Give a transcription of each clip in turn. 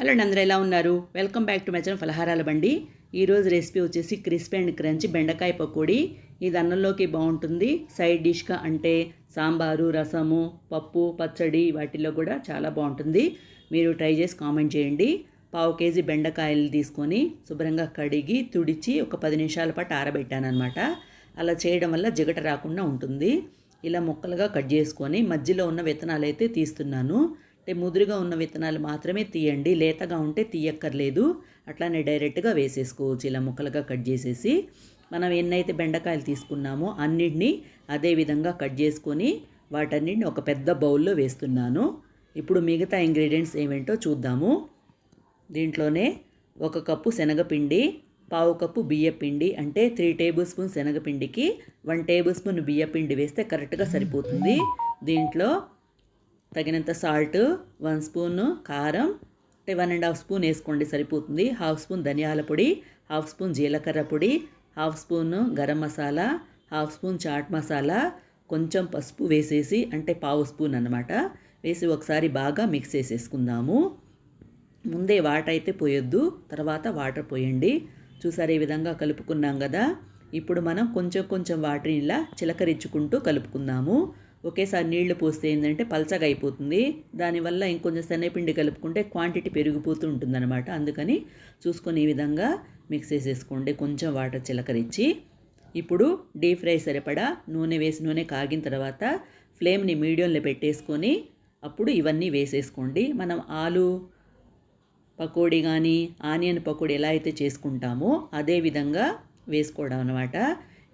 Hello అండి అందరూ ఎలా ఉన్నారు? Welcome back to my channel ఫలహారాల బండి. ఈరోజు రెసిపీ వచ్చేసి క్రిస్పీ అండ్ క్రంచ్ బెండకాయ పకోడీ. ఇది అన్నంలోకి బాగుంటుంది. సైడ్ డిష్గా అంటే సాంబారు రసము పప్పు పచ్చడి వాటిల్లో కూడా చాలా బాగుంటుంది. మీరు ట్రై చేసి కామెంట్ చేయండి. పావు కేజీ బెండకాయలు తీసుకొని శుభ్రంగా కడిగి తుడిచి ఒక పది నిమిషాల పాటు ఆరబెట్టాను అనమాట అలా చేయడం వల్ల జిగట రాకుండా ఉంటుంది. ఇలా ముక్కలుగా కట్ చేసుకొని మధ్యలో ఉన్న విత్తనాలు అయితే తీస్తున్నాను. అంటే ముదురుగా ఉన్న విత్తనాలు మాత్రమే తీయండి లేతగా ఉంటే తీయక్కర్లేదు. అట్లానే డైరెక్ట్గా వేసేసుకోవచ్చు ఇలా ముక్కలుగా కట్ చేసేసి. మనం ఎన్నైతే బెండకాయలు తీసుకున్నామో అన్నిటినీ అదే విధంగా కట్ చేసుకొని వాటన్నిటిని ఒక పెద్ద బౌల్లో వేస్తున్నాను. ఇప్పుడు మిగతా ఇంగ్రీడియంట్స్ ఏమేంటో చూద్దాము. దీంట్లోనే ఒక కప్పు శనగపిండి పావు కప్పు బియ్యపిండి అంటే త్రీ టేబుల్ స్పూన్ శనగపిండికి వన్ టేబుల్ స్పూన్ బియ్యపిండి వేస్తే కరెక్ట్గా సరిపోతుంది. దీంట్లో తగినంత సాల్ట్ వన్ స్పూన్ కారం అంటే వన్ అండ్ హాఫ్ స్పూన్ వేసుకోండి సరిపోతుంది. హాఫ్ స్పూన్ ధనియాల పొడి హాఫ్ స్పూన్ జీలకర్ర పొడి half spoon garam masala half spoon chaat masala కొంచెం పసుపు వేసేసి అంటే పావు స్పూన్ అనమాట వేసి ఒకసారి బాగా మిక్స్ చేసేసుకుందాము. ముందే వాటర్ అయితే పోయొద్దు తర్వాత వాటర్ పోయండి. చూసారు ఈ విధంగా కలుపుకున్నాం కదా? ఇప్పుడు మనం కొంచెం కొంచెం వాటర్ ఇలా చిలకరించుకుంటూ కలుపుకుందాము. ఒకేసారి నీళ్ళు పోస్తే ఏంటంటే పలచగా అయిపోతుంది దానివల్ల ఇంకొంచెం శనగపిండి కలుపుకుంటే క్వాంటిటీ పెరిగిపోతూ ఉంటుందన్నమాట. అందుకని చూసుకొని ఈ విధంగా మిక్స్ చేసేసుకోండి. కొంచెం వాటర్ చిలకరించి. ఇప్పుడు డీప్ ఫ్రై సరిపడా నూనె వేసి నూనె కాగిన తర్వాత ఫ్లేమ్ని మీడియంలో పెట్టేసుకొని అప్పుడు ఇవన్నీ వేసేసుకోండి. మనం ఆలు పకోడీ కానీ ఆనియన్ పకోడీ ఎలా అయితే చేసుకుంటామో అదే విధంగా వేసుకోవడం అనమాట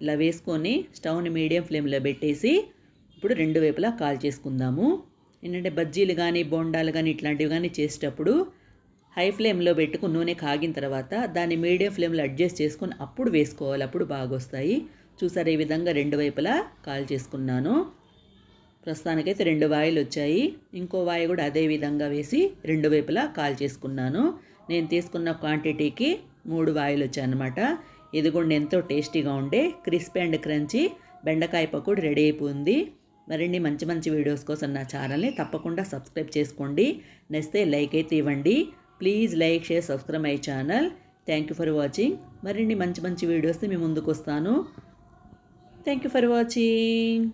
ఇలా వేసుకొని స్టవ్ని మీడియం ఫ్లేమ్లో పెట్టేసి ఇప్పుడు రెండు వైపులా కాల్ చేసుకుందాము. ఏంటంటే బజ్జీలు కానీ బోండాలు కానీ ఇట్లాంటివి కానీ చేసేటప్పుడు హై ఫ్లేమ్లో పెట్టుకుని నూనె కాగిన తర్వాత దాన్ని మీడియం ఫ్లేమ్లో అడ్జస్ట్ చేసుకుని అప్పుడు వేసుకోవాలి. అప్పుడు బాగా వస్తాయి చూసారు ఈ విధంగా రెండు వైపులా కాల్ చేసుకున్నాను. ప్రస్తుతానికైతే రెండు వాయిలు వచ్చాయి. ఇంకో వాయి కూడా అదే విధంగా వేసి రెండు వైపులా కాల్ చేసుకున్నాను. నేను తీసుకున్న క్వాంటిటీకి మూడు వాయిలు వచ్చాయన్నమాట. ఇది కూడా ఎంతో టేస్టీగా ఉండే క్రిస్పీ అండ్ క్రంచీ బెండకాయ పకోడి రెడీ అయిపోయింది. మరిన్ని మంచి మంచి వీడియోస్ కోసం నా ఛానల్ని తప్పకుండా సబ్స్క్రైబ్ చేసుకోండి. నెక్స్తే లైక్ అయితే ఇవ్వండి. Please like share subscribe my channel. Thank you for watching మరిన్ని మంచి మంచి వీడియోస్ని మీ ముందుకు వస్తాను. Thank you for watching